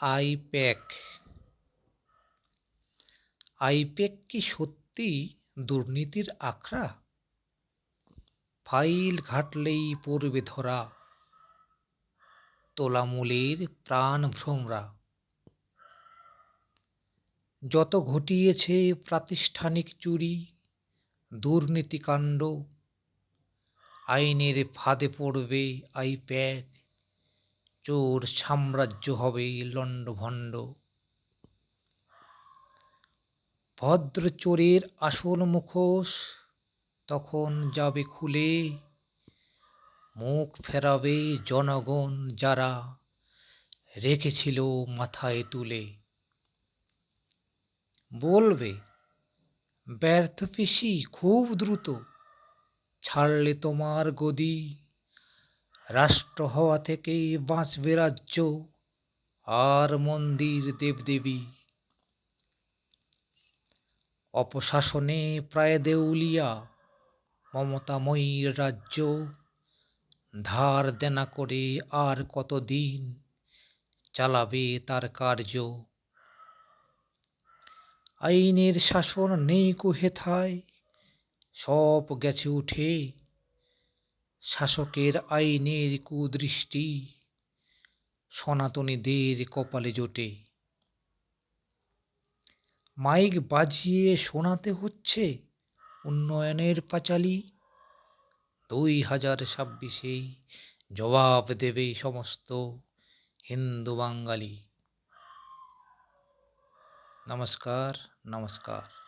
I-PAC. I-PAC কি সত্যি দুর্নীতির আখড়া? ফাইল ঘাটলেই পড়বে ধরা, তোলামূলের প্রাণ ভ্রমরা। যত ঘটিয়েছে প্রাতিষ্ঠানিক চুরি, দুর্নীতিকাণ্ড, আইনের ফাঁদে পড়বে আইপ্যাক। চোর সাম্রাজ্য হবে লণ্ডভণ্ড। ভদ্র চোরের আসল মুখোশ তখন যাবে খুলে, মুখ ফেরাবে জনগণ যারা রেখেছিল মাথায় তুলে। বলবে, ব্যর্থ পিসি, খুব দ্রুত, ছাড়লে তোমার গদি রাষ্ট্র হওয়া থেকে বাঁচবে রাজ্য। আর মন্দির দেবদেবী। অপশাসনে প্রায় দেউলিয়া মমতাময়ীর রাজ্য। ধার দেনা করে আর কতদিন চালাবে তার কার্য? আইনের শাসন নেই হেথায় সব গেছে উঠে শাসকের আইনের কুদৃষ্টি, সনাতনীদের কপালে জোটে। মাইক বাজিয়ে শোনাতে হচ্ছে উন্নয়নের পাঁচালি। দুই হাজার ছাব্বিশেই জবাব দেবে সমস্ত হিন্দু বাঙালি। নমস্কার নমস্কার।